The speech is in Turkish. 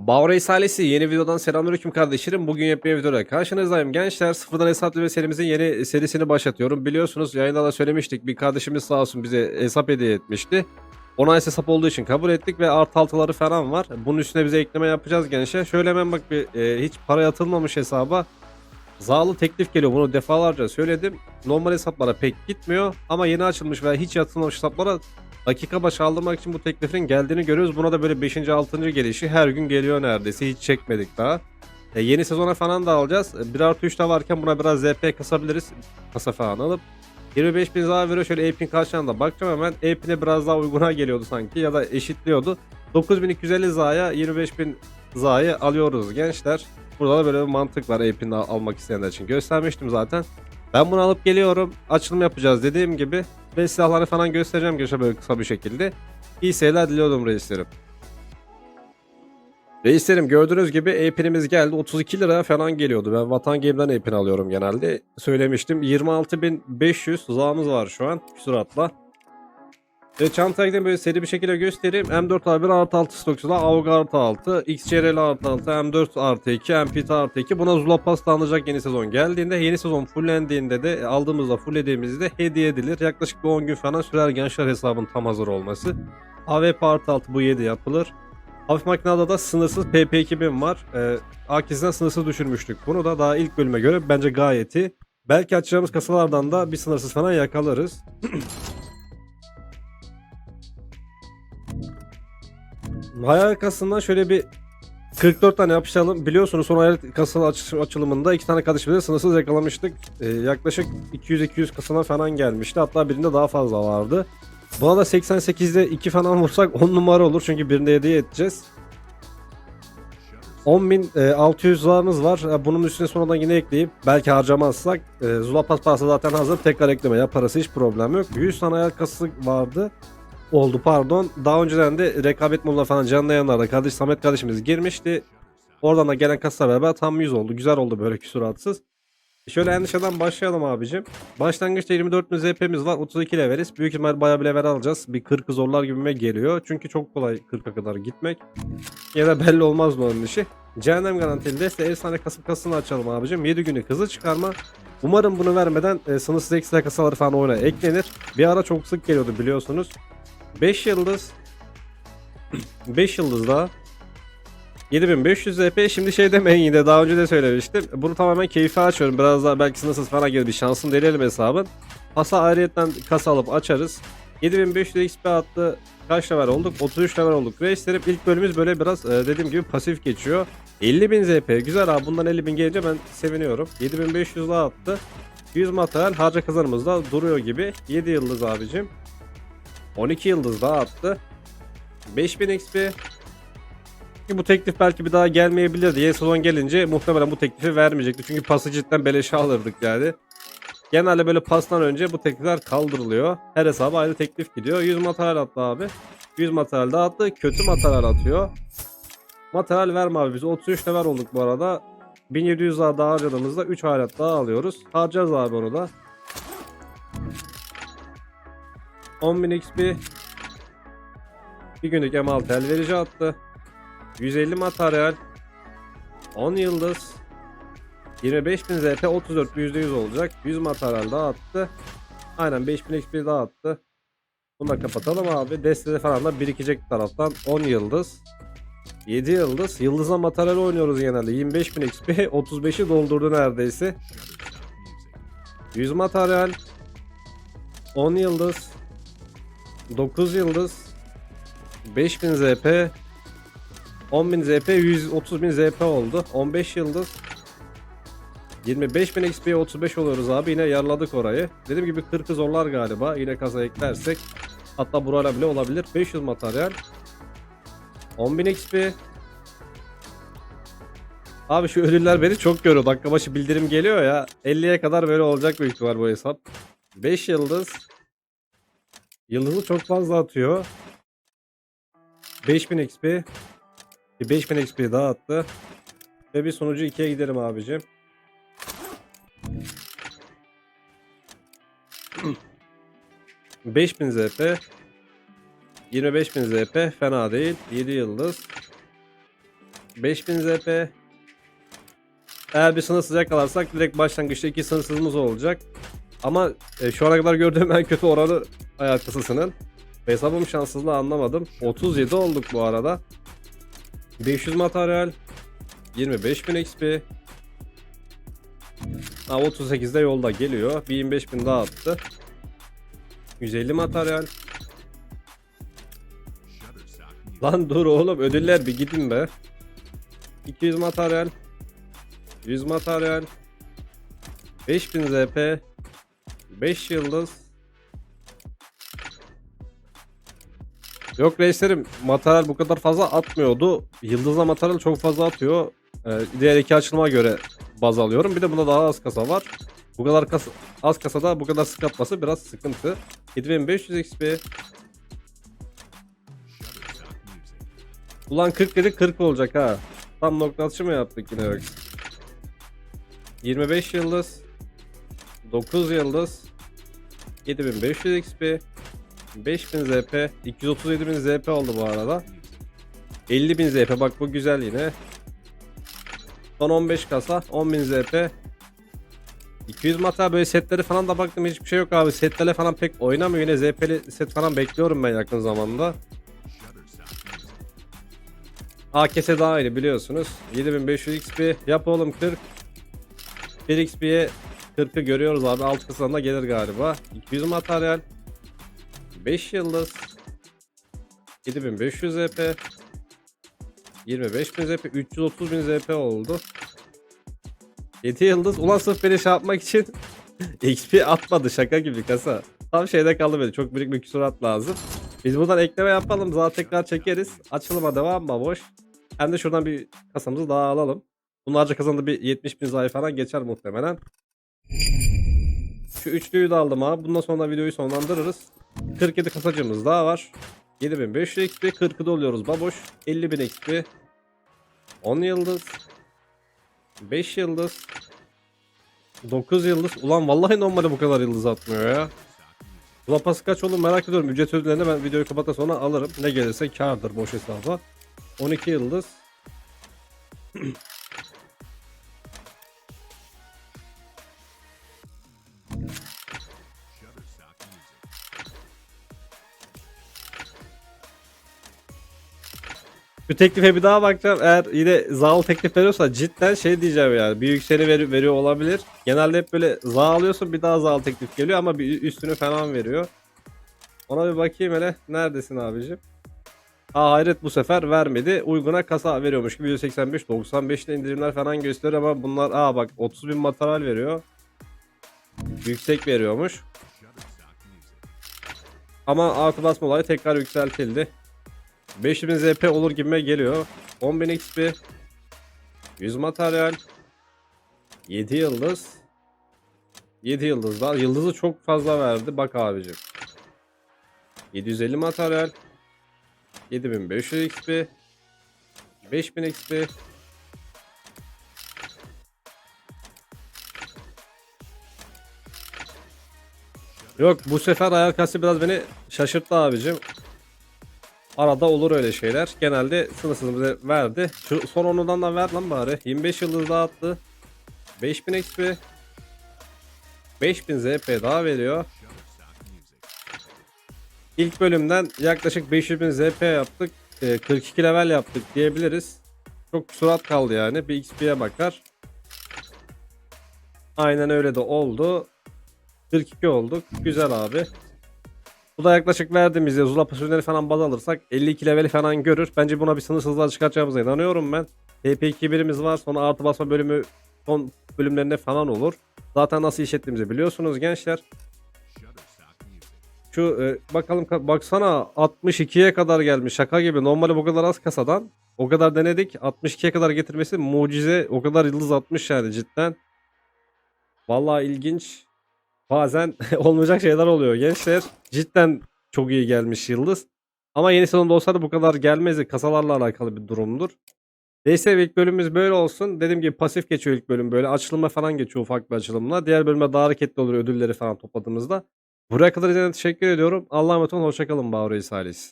Bavreys ailesi yeni videodan selamünaleyküm kardeşlerim. Bugün yepyeni videoda karşınızdayım. Gençler sıfırdan hesap ve serimizin yeni serisini başlatıyorum. Biliyorsunuz yayında da söylemiştik. Bir kardeşimiz sağ olsun bize hesap hediye etmişti. Ona hesap olduğu için kabul ettik ve artı altıları falan var. Bunun üstüne bize ekleme yapacağız gençler. Şöyle hemen bak bir e, hiç para yatılmamış hesaba. Zağlı teklif geliyor bunu defalarca söyledim. Normal hesaplara pek gitmiyor ama yeni açılmış veya hiç yatılmamış hesaplara dakika başı aldırmak için bu teklifin geldiğini görüyoruz. Buna da böyle 5. 6. gelişi her gün geliyor neredeyse. Hiç çekmedik daha. E, yeni sezona falan da alacağız. E, 1 artı 3 de varken buna biraz ZP kasabiliriz. Kasa falan alıp. 25 bin daha veriyor. Şöyle Apin karşılığına da bakacağım hemen. Apin'e biraz daha uyguna geliyordu sanki ya da eşitliyordu. 9250 zaya 25 bin zayı alıyoruz gençler. Burada da böyle bir mantık var Apin'i al- almak isteyenler için. Göstermiştim zaten. Ben bunu alıp geliyorum. Açılım yapacağız dediğim gibi. Ve silahları falan göstereceğim gençler böyle kısa bir şekilde. İyi seyirler diliyordum reislerim. Reislerim gördüğünüz gibi Apin'imiz geldi. 32 lira falan geliyordu. Ben Vatan Game'den Apin alıyorum genelde. Söylemiştim. 26.500 zağımız var şu an. Küsuratla. Ve çantaya gidin böyle seri bir şekilde göstereyim. M4 A1 artı 6 stoksuzda AUG artı 6, XCRL artı 6, M4 artı 2, MPT artı 2. Buna Zula alınacak yeni sezon geldiğinde. Yeni sezon fullendiğinde de aldığımızda fulllediğimizde hediye edilir. Yaklaşık bir 10 gün falan sürer gençler hesabın tam hazır olması. AWP artı 6 bu 7 yapılır. Hafif makinada da sınırsız PP2000 var. Ee, Akiz'den sınırsız düşürmüştük. Bunu da daha ilk bölüme göre bence gayet iyi. Belki açacağımız kasalardan da bir sınırsız falan yakalarız. Hayal kasasından şöyle bir 44 tane yapıştıralım. Biliyorsunuz son hayal kasa aç- açılımında iki tane kardeşimize sınırsız yakalamıştık. Ee, yaklaşık 200-200 kasana falan gelmişti. Hatta birinde daha fazla vardı. Buna da 88'de 2 falan vursak 10 numara olur. Çünkü birinde hediye edeceğiz. 10.600 zarımız var. E, Bunun üstüne sonradan yine ekleyip belki harcamazsak e, Zula Paspas'ı zaten hazır. Tekrar ekleme yaparız hiç problem yok. 100 tane hayal kasası vardı oldu pardon. Daha önceden de rekabet moduna falan canlı yayınlarda kardeş Samet kardeşimiz girmişti. Oradan da gelen kasa beraber tam 100 oldu. Güzel oldu böyle küsuratsız. Şöyle en dışarıdan başlayalım abicim. Başlangıçta 24 bin ZP'miz var. 32 leveliz. Büyük ihtimal bayağı bir level alacağız. Bir 40'ı zorlar gibime geliyor. Çünkü çok kolay 40'a kadar gitmek. Ya da belli olmaz mı onun işi. Cehennem garantili deste efsane kasım kasını açalım abicim. 7 günü hızlı çıkarma. Umarım bunu vermeden e, sınırsız ekstra kasaları falan oyuna eklenir. Bir ara çok sık geliyordu biliyorsunuz. 5 yıldız 5 yıldız daha 7500 ZP şimdi şey demeyin yine daha önce de söylemiştim. Bunu tamamen keyfi açıyorum. Biraz daha belki sınırsız falan gelir bir şansım deneyelim hesabın. Pasa ayrıyetten kasa alıp açarız. 7500 XP attı. Kaç level olduk? 33 level olduk. Reislerim ilk bölümümüz böyle biraz e, dediğim gibi pasif geçiyor. 50.000 ZP güzel abi bundan 50.000 gelince ben seviniyorum. 7500 daha attı. 100 materyal harca kazanımız da duruyor gibi. 7 yıldız abicim. 12 yıldız daha attı. 5000 XP. Bu teklif belki bir daha gelmeyebilirdi. Yeni gelince muhtemelen bu teklifi vermeyecekti. Çünkü pası cidden beleşe alırdık yani. Genelde böyle pastan önce bu teklifler kaldırılıyor. Her hesaba ayrı teklif gidiyor. 100 materyal attı abi. 100 materyal daha attı. Kötü materyal atıyor. Materyal verme abi biz 33 level olduk bu arada. 1700 daha harcadığımızda 3 alet daha alıyoruz. Harcarız abi onu da. 10.000 XP bir günlük M6 el verici attı. 150 materyal 10 yıldız 25.000 ZP 34 %100 olacak. 100 materyal daha attı. Aynen 5000 XP daha attı. Bunu da kapatalım abi. Destede falan da birikecek taraftan 10 yıldız. 7 yıldız. Yıldızla materyal oynuyoruz genelde. 25.000 XP 35'i doldurdu neredeyse. 100 materyal 10 yıldız 9 yıldız 5000 ZP 10.000 ZP 130.000 ZP oldu 15 yıldız 25.000 XP 35 oluyoruz abi yine yarladık orayı dediğim gibi 40'ı zorlar galiba yine kasa eklersek hatta burayla bile olabilir 500 materyal 10.000 XP Abi şu ödüller beni çok görüyor. Dakika başı bildirim geliyor ya. 50'ye kadar böyle olacak büyük ihtimal bu hesap. 5 yıldız. Yıldızı çok fazla atıyor. 5000 XP. Bir 5000 XP daha attı. Ve bir sonucu 2'ye giderim abicim. ...5000 ZP... ...25.000 ZP fena değil. 7 yıldız... 5000 ZP. Eğer bir sınırsız yakalarsak direkt başlangıçta iki sınırsızımız olacak. Ama e, şu ana kadar gördüğüm en kötü oranı ayak kısasının. Hesabım şanssızlığı anlamadım. 37 olduk bu arada. 500 materyal. 25.000 XP. Ha 38'de yolda geliyor. Bir 25.000 daha attı. 150 materyal. Lan dur oğlum ödüller bir gidin be. 200 materyal. 100 materyal. 5000 ZP. 5 yıldız. Yok reislerim materyal bu kadar fazla atmıyordu. Yıldızla materyal çok fazla atıyor. Ee, diğer iki açılıma göre baz alıyorum. Bir de bunda daha az kasa var. Bu kadar kas az kasada bu kadar sık atması biraz sıkıntı. 7500 XP. Ulan 40 dedi 40 olacak ha. Tam nokta atışı mı yaptık yine yok. 25 yıldız. 9 yıldız. 7500 XP. 5000 ZP. 237.000 ZP oldu bu arada. 50.000 ZP bak bu güzel yine. Son 15 kasa 10.000 ZP. 200 mata böyle setleri falan da baktım hiçbir şey yok abi. Setlerle falan pek oynamıyor. Yine ZP'li set falan bekliyorum ben yakın zamanda. AKS daha aynı biliyorsunuz. 7500 XP. Yap oğlum 40. 1 XP'ye 40'ı görüyoruz abi. Alt kısmında gelir galiba. 200 materyal. 5 yıldız. 7500 ZP. 25000 ZP. 330.000 ZP oldu. 7 yıldız. Ulan sırf beni şey yapmak için XP atmadı şaka gibi kasa. Tam şeyde kaldı böyle. Çok büyük bir küsurat lazım. Biz buradan ekleme yapalım. Zaten tekrar çekeriz. Açılıma devam boş. Hem de şuradan bir kasamızı daha alalım. Bunlarca kazandı bir 70 bin zayı falan geçer muhtemelen. Şu üçlüyü de aldım abi. Bundan sonra videoyu sonlandırırız. 47 kasacımız daha var. 7500 XP 40'ı doluyoruz baboş. 50.000 XP. 10 yıldız. 5 yıldız. 9 yıldız. Ulan vallahi normalde bu kadar yıldız atmıyor ya. Lapası kaç oğlum merak ediyorum. Ücret ödüllerini ben videoyu kapattıktan sonra alırım. Ne gelirse kardır boş hesaba. 12 yıldız. Şu teklife bir daha bakacağım. Eğer yine zaal teklif veriyorsa cidden şey diyeceğim yani. Bir yükseli veri, veriyor olabilir. Genelde hep böyle za alıyorsun bir daha zaal teklif geliyor ama bir üstünü falan veriyor. Ona bir bakayım hele. Neredesin abicim? Aa hayret bu sefer vermedi. Uyguna kasa veriyormuş gibi 185 95'te indirimler falan gösteriyor ama bunlar aa bak 30 bin materyal veriyor. Yüksek veriyormuş. Ama artı basma olayı tekrar yükseltildi. 5000 ZP olur gibime geliyor. 10.000 XP. 100 materyal. 7 yıldız. 7 yıldız daha. Yıldızı çok fazla verdi. Bak abicim. 750 materyal. 7500 XP. 5000 XP. Yok bu sefer ayar kası biraz beni şaşırttı abicim. Arada olur öyle şeyler. Genelde sınırsız bize verdi. Şu son onudan da ver lan bari. 25 yıldız daha attı. 5000 XP. 5000 ZP daha veriyor. İlk bölümden yaklaşık 500.000 ZP yaptık. Ee, 42 level yaptık diyebiliriz. Çok surat kaldı yani. Bir XP'ye bakar. Aynen öyle de oldu. 42 olduk. Güzel abi. Bu da yaklaşık verdiğimizde Zula pasörleri falan baz alırsak 52 leveli falan görür. Bence buna bir sınırsızlığa çıkartacağımıza inanıyorum ben. TP2 birimiz var. Sonra artı basma bölümü son bölümlerinde falan olur. Zaten nasıl iş ettiğimizi biliyorsunuz gençler. Şu e, bakalım ka- baksana 62'ye kadar gelmiş şaka gibi. Normali bu kadar az kasadan. O kadar denedik. 62'ye kadar getirmesi mucize. O kadar yıldız atmış yani cidden. Vallahi ilginç. Bazen olmayacak şeyler oluyor gençler. Cidden çok iyi gelmiş yıldız. Ama yeni sezonda olsa da bu kadar gelmezi kasalarla alakalı bir durumdur. Neyse ilk bölümümüz böyle olsun. Dediğim gibi pasif geçiyor ilk bölüm böyle. Açılıma falan geçiyor ufak bir açılımla. Diğer bölümde daha hareketli olur ödülleri falan topladığımızda. Buraya kadar izlediğiniz teşekkür ediyorum. Allah'a emanet olun. Hoşçakalın Bağır ailesi.